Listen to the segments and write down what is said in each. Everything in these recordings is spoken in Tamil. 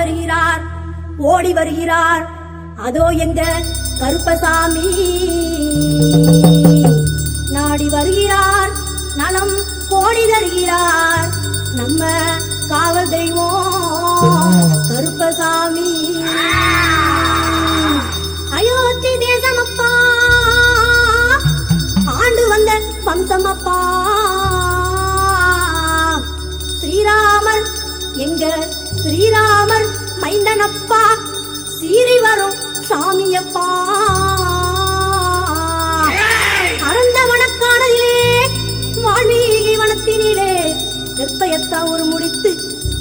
வருகிறார் ஓடி வருகிறார். அதோ எங்க கருப்பசாமி. நாடி வருகிறார் நலம் போடி தருகிறார். நம்ம காவல் தெய்வம் கருப்பசாமி. அயோத்தி தேசமப்பா ஆண்டு வந்த வம்சமப்பா ஸ்ரீராமர் எங்க ஸ்ரீராம் மைந்தனப்பா சீறி வரும் சாமியப்பா. அறந்த வனக்கானதிலே வால்மீகி வனத்தினிலே கற்பயத்தா ஒரு முடித்து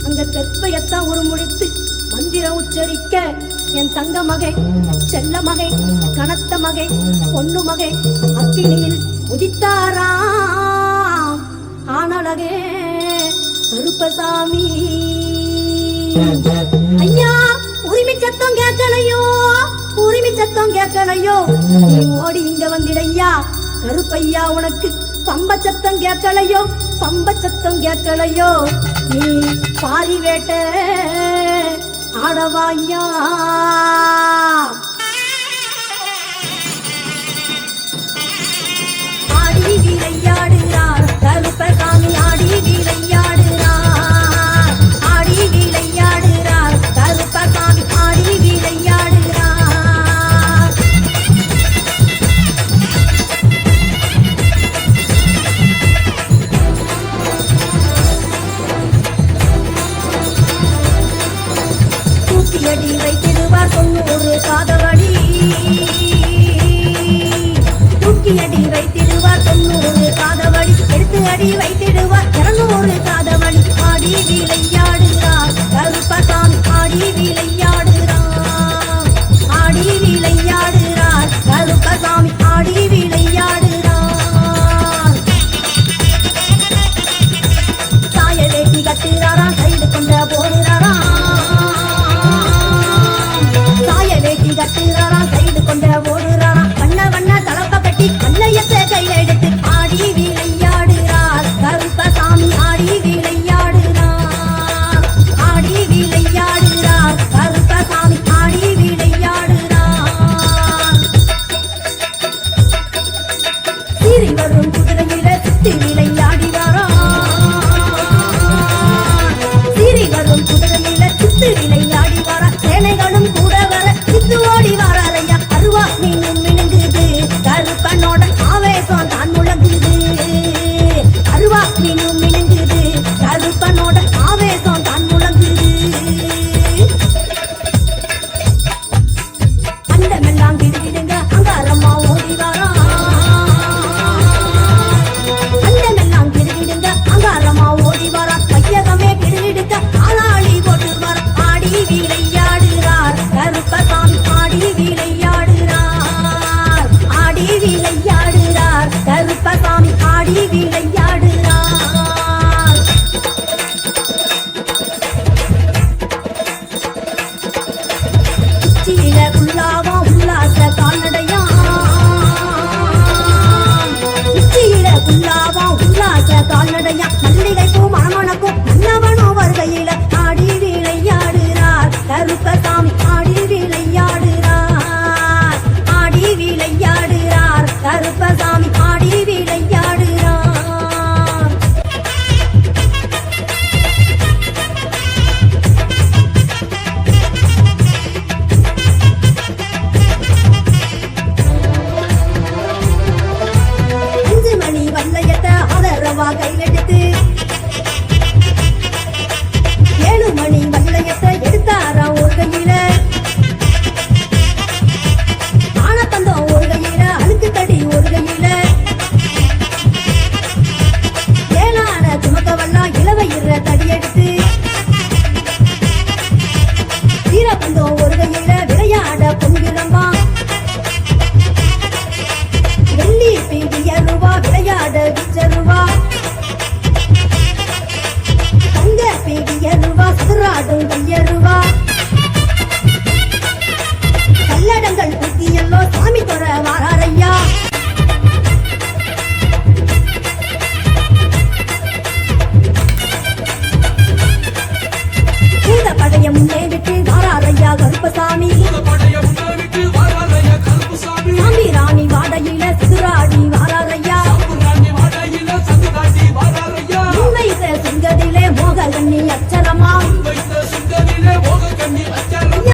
அங்க கற்பயத்தா ஒரு முடித்து மந்திரம் உச்சரிக்க என் தங்க மகை செல்ல மகை கனத்த மகை பொண்ணு மகை அக்கினியில் உதித்தாராம் ஆனழகே கருப்பசாமி. சத்தம் கேட்கலையோ? நீ ஓடி இங்க வந்திடையா? கருப்பையா உனக்கு பம்ப சத்தம் கேட்கலையோ? பம்ப சத்தம் கேட்கலையோ? நீ பாரி வேட்ட ஆடவாயா வைத்திடுவார் தொண்ணூறு சாய வேட்டி கட்டுறாராம் கொண்ட ஓடுறாராம் வண்ண வண்ண தலப்ப கட்டி கண்ணையத்தை கையில எடுத்து ஆடி விளையாடுறார் கருப்பசாமி ஆடி விளையாடுறார் ஆடி விளையாடுறார் கருப்பசாமி ஆடி விளையாடுறார் வரும் குதிரையில சுத்தி உல்லாவா உல்லாச கால்நடையா மல்லிகைக்கும் பூ மணமணக்கும் கருப்பசாமி